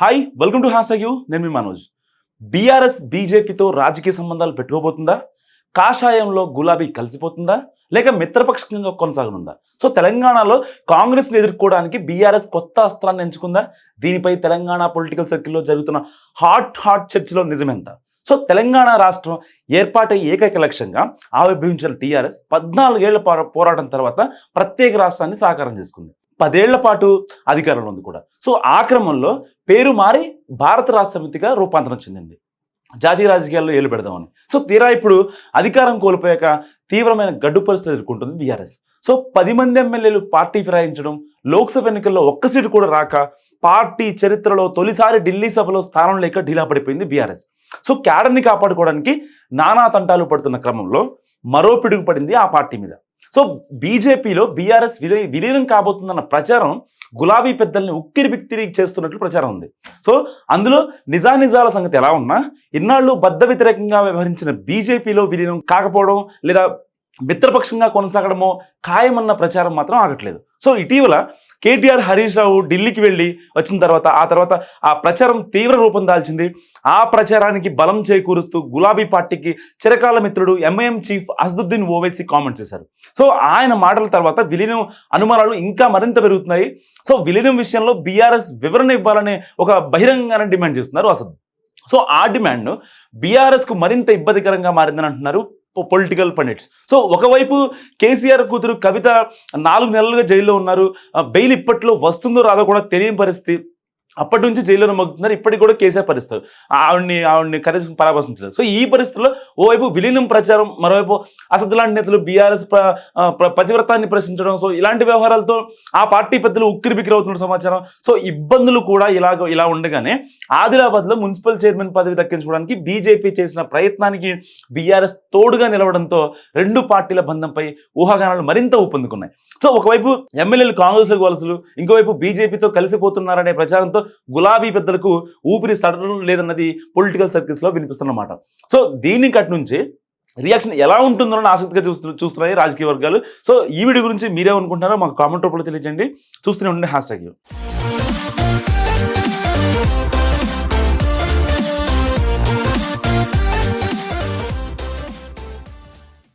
Hi welcome to hash you నేను మీ Manoj. BRS బీజేపీతో రాజకీయ సంబంధాలు పెట్టుకోబోతుందా? కాషాయంలో గులాబీ కలిసిపోతుందా? లేక మిత్రపక్షంగా కొనసాగనుందా? సో తెలంగాణలో కాంగ్రెస్ను ఎదుర్కోవడానికి బీఆర్ఎస్ కొత్త అస్త్రాన్ని ఎంచుకుందా? దీనిపై తెలంగాణ పొలిటికల్ సర్కిల్లో జరుగుతున్న హాట్ హాట్ చర్చలో నిజమెంత? సో తెలంగాణ రాష్ట్రం ఏర్పాటై ఏకైక లక్ష్యంగా ఆవిర్భవించిన టీఆర్ఎస్ పద్నాలుగేళ్ళ పోరాటం తర్వాత ప్రత్యేక రాష్ట్రాన్ని సాకారం చేసుకుంది. పదేళ్ళ పాటు అధికారంలో ఉంది కూడా. సో ఆ క్రమంలో పేరు మారి భారత రాష్ట్ర సమితిగా రూపాంతరం చెందింది. జాతీయ రాజకీయాల్లో ఏలు పెడదామని. సో తీరా ఇప్పుడు అధికారం కోల్పోయాక తీవ్రమైన గడ్డు పరిస్థితులు ఎదుర్కొంటుంది బీఆర్ఎస్. సో పది మంది ఎమ్మెల్యేలు పార్టీ ఫిరాయించడం లోక్సభ ఎన్నికల్లో ఒక్క సీటు కూడా రాక పార్టీ చరిత్రలో తొలిసారి ఢిల్లీ సభలో స్థానం లేక ఢీలా పడిపోయింది బీఆర్ఎస్. సో క్యాడర్ని కాపాడుకోవడానికి నానా తంటాలు పడుతున్న క్రమంలో మరో పిడుగు పడింది ఆ పార్టీ మీద. సో బీజేపీలో బీఆర్ఎస్ విలీ విలీనం కాబోతుందన్న ప్రచారం గులాబీ పెద్దల్ని ఉక్కిరి బిక్కిరి చేస్తున్నట్లు ప్రచారం ఉంది. సో అందులో నిజానిజాల సంగతి ఎలా ఉన్నా ఇన్నాళ్ళు బద్ద వ్యతిరేకంగా వ్యవహరించిన బీజేపీలో విలీనం కాకపోవడం లేదా మిత్రపక్షంగా కొనసాగడమో ఖాయమన్న ప్రచారం మాత్రం ఆగట్లేదు. సో ఇటీవల కేటీఆర్ హరీష్ రావు ఢిల్లీకి వెళ్ళి వచ్చిన తర్వాత ఆ తర్వాత ఆ ప్రచారం తీవ్ర రూపం దాల్చింది. ఆ ప్రచారానికి బలం చేకూరుస్తూ గులాబీ పార్టీకి చిరకాల మిత్రుడు MIM chief Asaduddin Owaisi comment చేశారు. సో ఆయన మాటల తర్వాత విలీనం అనుమానాలు ఇంకా మరింత పెరుగుతున్నాయి. సో విలీనం విషయంలో బీఆర్ఎస్ వివరణ ఇవ్వాలనే ఒక బహిరంగానే డిమాండ్ చేస్తున్నారు అసద్. సో ఆ డిమాండ్ బీఆర్ఎస్కు మరింత ఇబ్బందికరంగా మారిందని అంటున్నారు పొలిటికల్ పండిట్స్ సో ఒకవైపు కేసీఆర్ కూతురు కవిత నాలుగు నెలలుగా జైల్లో ఉన్నారు. బెయిల్ ఇప్పట్లో వస్తుందో రాదో కూడా తెలియని పరిస్థితి. అప్పటి నుంచి జైల్లోనే మగ్గుతున్నారు ఇప్పటికి కూడా కేసీఆర్ పరిస్థితులు. ఆవిడ్ని ఆవిడ్ని కనీసం పరామర్శించలేదు సో ఈ పరిస్థితుల్లో ఓవైపు విలీనం ప్రచారం మరోవైపు అసద్ లాంటి నేతలు బీఆర్ఎస్ పతివ్రతాన్ని ప్రశ్నించడం సో ఇలాంటి వ్యవహారాలతో ఆ పార్టీ పెద్దలు ఉక్కిరి బిక్కిరి అవుతున్న సమాచారం. సో ఇబ్బందులు కూడా ఇలాగ ఇలా ఉండగానే ఆదిలాబాద్లో మున్సిపల్ చైర్మన్ పదవి దక్కించుకోవడానికి బీజేపీ చేసిన ప్రయత్నానికి బీఆర్ఎస్ తోడుగా నిలవడంతో రెండు పార్టీల బంధంపై ఊహాగానాలు మరింత ఊపందుకున్నాయి. సో ఒకవైపు ఎమ్మెల్యేలు కాంగ్రెస్లకు వలసలు ఇంకోవైపు బీజేపీతో కలిసిపోతున్నారనే ప్రచారంతో గులాబీ పెద్దలకు ఊపిరి సడడం లేదన్నది పొలిటికల్ సర్కిల్స్లో వినిపిస్తున్నమాట. సో దీని కట్ నుంచి రియాక్షన్ ఎలా ఉంటుందో ఆసక్తిగా చూస్తు చూస్తున్నాయి రాజకీయ వర్గాలు. సో ఈ వీడియో గురించి మీరేమనుకుంటున్నారో మాకు కామెంట్ రూపంలో తెలియజేయండి. చూస్తూనే ఉండండి హ్యాష్ ట్యాగ్